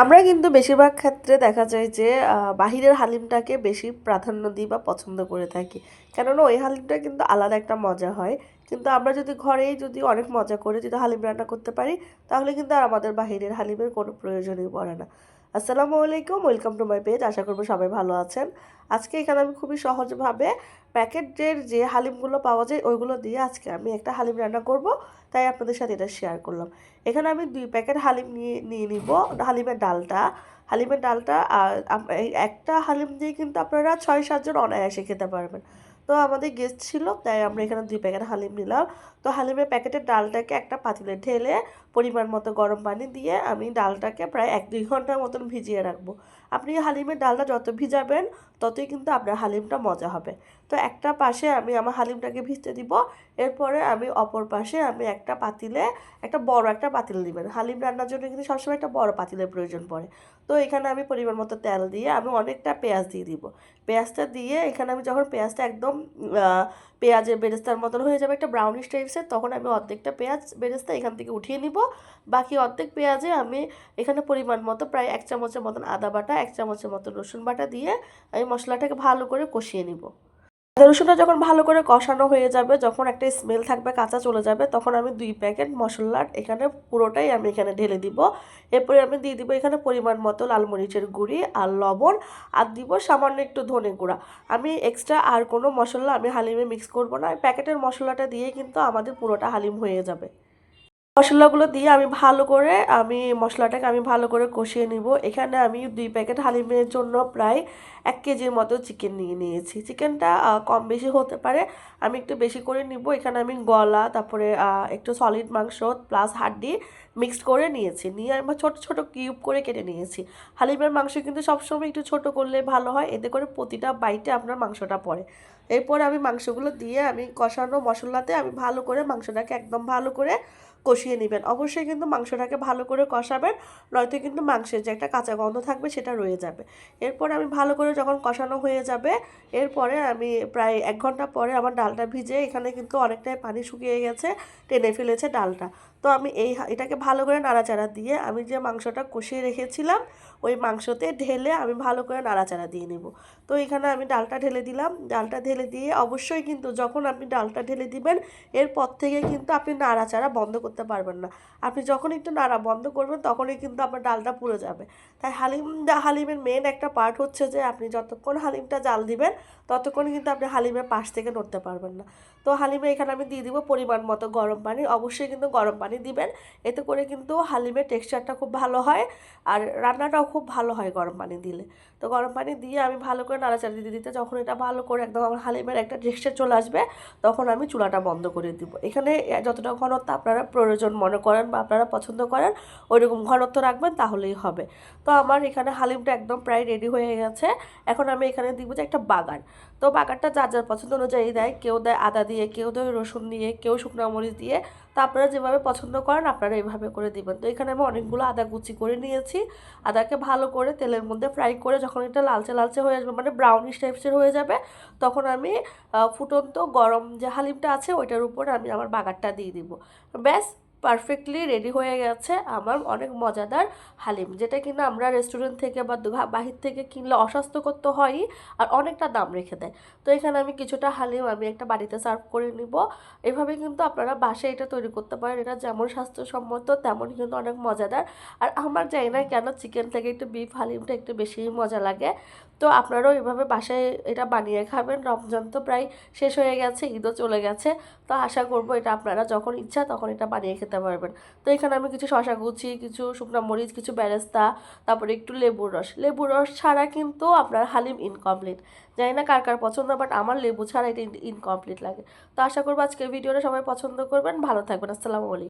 আমরা কিন্তু বেশিরভাগ ক্ষেত্রে দেখা যায় যে বাহিরের হালিমটাকে বেশি প্রাধান্য দিই বা পছন্দ করে থাকি। কেননা ওই হালিমটা কিন্তু আলাদা একটা মজা হয়। কিন্তু আমরা যদি ঘরেই যদি অনেক মজা করে যদি হালিম রান্না করতে পারি, তাহলে কিন্তু আর আমাদের বাহিরের হালিমের কোনো প্রয়োজনই পড়ে না। আসসালামু আলাইকুম, ওয়েলকাম টু মাই পেজ, আশা করব সবাই ভালো আছেন। আজকে এখানে আমি খুবই সহজভাবে প্যাকেটের যে হালিমগুলো পাওয়া যায়, ওইগুলো দিয়ে আজকে আমি একটা হালিম রান্না করব। তাই আপনাদের সাথে এটা শেয়ার করলাম। এখানে আমি দুই প্যাকেট হালিম নিয়ে নিয়ে নিব, হালিমের ডালটা। হালিমের ডালটা একটা হালিম দিয়ে কিন্তু আপনারা ছয় সাতজন অনায়াসে খেতে পারবেন। তো আমাদের গেস্ট ছিল, তাই আমরা এখানে দুই প্যাকেট হালিম নিলাম। তো হালিমের প্যাকেটের ডালটাকে একটা পাতিলে ঢেলে পরিমাণ মতো গরম পানি দিয়ে আমি ডালটাকে প্রায় এক দুই ঘণ্টার মতন ভিজিয়ে রাখব। আপনি হালিমের ডালটা যত ভিজাবেন, ততই কিন্তু আপনার হালিমটা মজা হবে। তো একটা পাশে আমি আমার হালিমটাকে ভিজতে দিব, এরপরে আমি অপর পাশে আমি একটা পাতিলে, একটা বড় একটা পাতিল দিবেন। হালিম রান্নার জন্য কিন্তু সবসময় একটা বড় পাতিলের প্রয়োজন পড়ে। তো এখানে আমি পরিমাণ মতো তেল দিয়ে আমি অনেকটা পেঁয়াজ দিয়ে দিব। পেঁয়াজটা দিয়ে এখানে আমি যখন পেঁয়াজটা একদম পেঁয়াজের বেরেস্তার মতন হয়ে যাবে, একটা ব্রাউনিশ টাইপসের তখন আমি অর্ধেকটা পেঁয়াজ বেরেস্তা এখান থেকে উঠিয়ে নিব। বাকি অর্ধেক পেঁয়াজে আমি এখানে পরিমাণ মতো প্রায় এক চামচের মতন আদা বাটা, এক চামচের মতন রসুন বাটা দিয়ে আমি মশলাটাকে ভালো করে কষিয়ে নিব। রসুনটা যখন ভালো করে কষানো হয়ে যাবে, যখন একটা স্মেল থাকবে, কাঁচা চলে যাবে, তখন আমি দুই প্যাকেট মশলার এখানে পুরোটাই আমি এখানে ঢেলে দিব। এরপরে আমি দিয়ে দিব এখানে পরিমাণ মতো লাল মরিচের গুঁড়ি আর লবণ আর দিব সামান্য একটু ধনে গুঁড়া। আমি এক্সট্রা আর কোনো মশলা আমি হালিমে মিক্স করব না। প্যাকেটের মশলাটা দিয়ে কিন্তু আমাদের পুরোটা হালিম হয়ে যাবে। মশলাগুলো দিয়ে আমি ভালো করে আমি মশলাটাকে আমি ভালো করে কষিয়ে নিব। এখানে আমি দুই প্যাকেট হালিমের জন্য প্রায় এক কেজির মতো চিকেন নিয়ে নিয়েছি। চিকেনটা কম বেশি হতে পারে, আমি একটু বেশি করে নিব। এখানে আমি গলা, তারপরে একটু সলিড মাংস প্লাস হাড্ডি মিক্সড করে নিয়েছি। নিয়ে আমি ছোট ছোট কিউব করে কেটে নিয়েছি। হালিমের মাংস কিন্তু সবসময় একটু ছোট করলে ভালো হয়, এতে করে প্রতিটা বাইটে আপনার মাংসটা পড়ে। এরপর আমি মাংসগুলো দিয়ে আমি কষানো মশলাতে আমি ভালো করে মাংসটাকে একদম ভালো করে কষিয়ে নেবেন। অবশ্যই কিন্তু মাংসটাকে ভালো করে কষাবেন, নয়তো কিন্তু মাংসের যে একটা কাঁচা গন্ধ থাকবে সেটা রয়ে যাবে। এরপর আমি ভালো করে যখন কষানো হয়ে যাবে, এরপরে আমি প্রায় এক ঘণ্টা পরে আমার ডালটা ভিজে এখানে কিন্তু অনেকটাই পানি শুকিয়ে গেছে, টেনে ফেলেছে ডালটা। তো আমি এই এটাকে ভালো করে নাড়াচাড়া দিয়ে আমি যে মাংসটা কষিয়ে রেখেছিলাম, ওই মাংসতে ঢেলে আমি ভালো করে নাড়াচাড়া দিয়ে নেব। তো এখানে আমি ডালটা ঢেলে দিলাম। ডালটা ঢেলে দিয়ে অবশ্যই কিন্তু যখন আপনি ডালটা ঢেলে দিবেন, এরপর থেকে কিন্তু আপনি নাড়াচাড়া বন্ধ করতে পারবেন না। আপনি যখন একটু নাড়া বন্ধ করবেন, তখনই কিন্তু আপনার ডালটা পুড়ে যাবে। তাই হালিম হালিমের মেন একটা পার্ট হচ্ছে যে, আপনি যতক্ষণ হালিমটা জাল দিবেন, ততক্ষণ কিন্তু আপনি হালিমের পাশ থেকে নড়তে পারবেন না। তো হালিমে এখানে আমি দিয়ে দিব পরিমাণ মতো গরম পানি। অবশ্যই কিন্তু গরম পানি দিবেন। এতে করে কিন্তু হালিমের টেক্সচারটা খুব ভালো হয় আর রান্নাটাও খুব ভালো হয় গরম পানি দিলে। তো গরম পানি দিয়ে আমি ভালো করে নাড়াচাড়া দিয়ে দিতে যখন এটা ভালো করে একদম আমার হালিমের একটা টেক্সচার চলে আসবে, তখন আমি চুলাটা বন্ধ করে দিব। এখানে যতটা ঘনত্ব আপনারা প্রয়োজন মনে করেন বা আপনারা পছন্দ করেন, ওইরকম ঘনত্ব রাখবেন তাহলেই হবে। তো আমার এখানে হালিমটা একদম প্রায় রেডি হয়ে গেছে। এখন আমি এখানে দিব যে একটা বাগান। তো বাগানটা যার যার পছন্দ অনুযায়ী দেয়। কেউ দেয় আদা দিয়ে, কেউ দেয় রসুন দিয়ে, কেউ শুকনো মরিচ দিয়ে। তো আপনারা যেভাবে পছন্দ করেন, আপনারা এইভাবে করে দিবেন। তো এখানে আমি অনেকগুলো আদা কুচি করে নিয়েছি। আদাকে ভালো করে তেলের মধ্যে ফ্রাই করে যখন এটা লালচে লালচে হয়ে আসবে মানে ব্রাউনিশ টাইপসের হয়ে যাবে, তখন আমি ফুটন্ত গরম যে হালিমটা আছে, ওইটার উপর আমি আমার বাগারটা দিয়ে দিব। ব্যাস পারফেক্টলি রেডি হয়ে গেছে আমার অনেক মজাদার হালিম, যেটা কিনা আমরা রেস্টুরেন্ট থেকে বা বাহির থেকে কিনলে অস্বাস্থ্যকর তো হয়ই আর অনেকটা দাম রেখে দেয়। তো এখানে আমি কিছুটা হালিম আমি একটা বাড়িতে সার্ভ করে নিব। এভাবে কিন্তু আপনারা বাসায় এটা তৈরি করতে পারেন। এটা যেমন স্বাস্থ্যসম্মত তেমন কিন্তু অনেক মজাদার। আর আমার জানি না কেন চিকেন থেকে একটু বিফ হালিমটা একটু বেশি মজা লাগে। তো আপনারাও এভাবে বাসায় এটা বানিয়ে খাবেন। রমজান তো প্রায় শেষ হয়ে গেছে, ঈদও চলে গেছে। তো আশা করব এটা আপনারা যখন ইচ্ছা তখন এটা বানিয়ে খেতে পারবেন। তো এখানে আমি কিছু শশা কুচি, কিছু শুকনা মরিচ, কিছু ব্যারেস্তা তারপরে একটু লেবুর রস। লেবুর রস ছাড়া কিন্তু আপনার হালিম ইনকমপ্লিট জানি না কার কার পছন্দ বাট আমার লেবু ছাড়া এটা ইনকমপ্লিট লাগে। তো আশা করব আজকের ভিডিওটা সবাই পছন্দ করবেন। ভালো থাকবেন। আসসালামু আলাইকুম।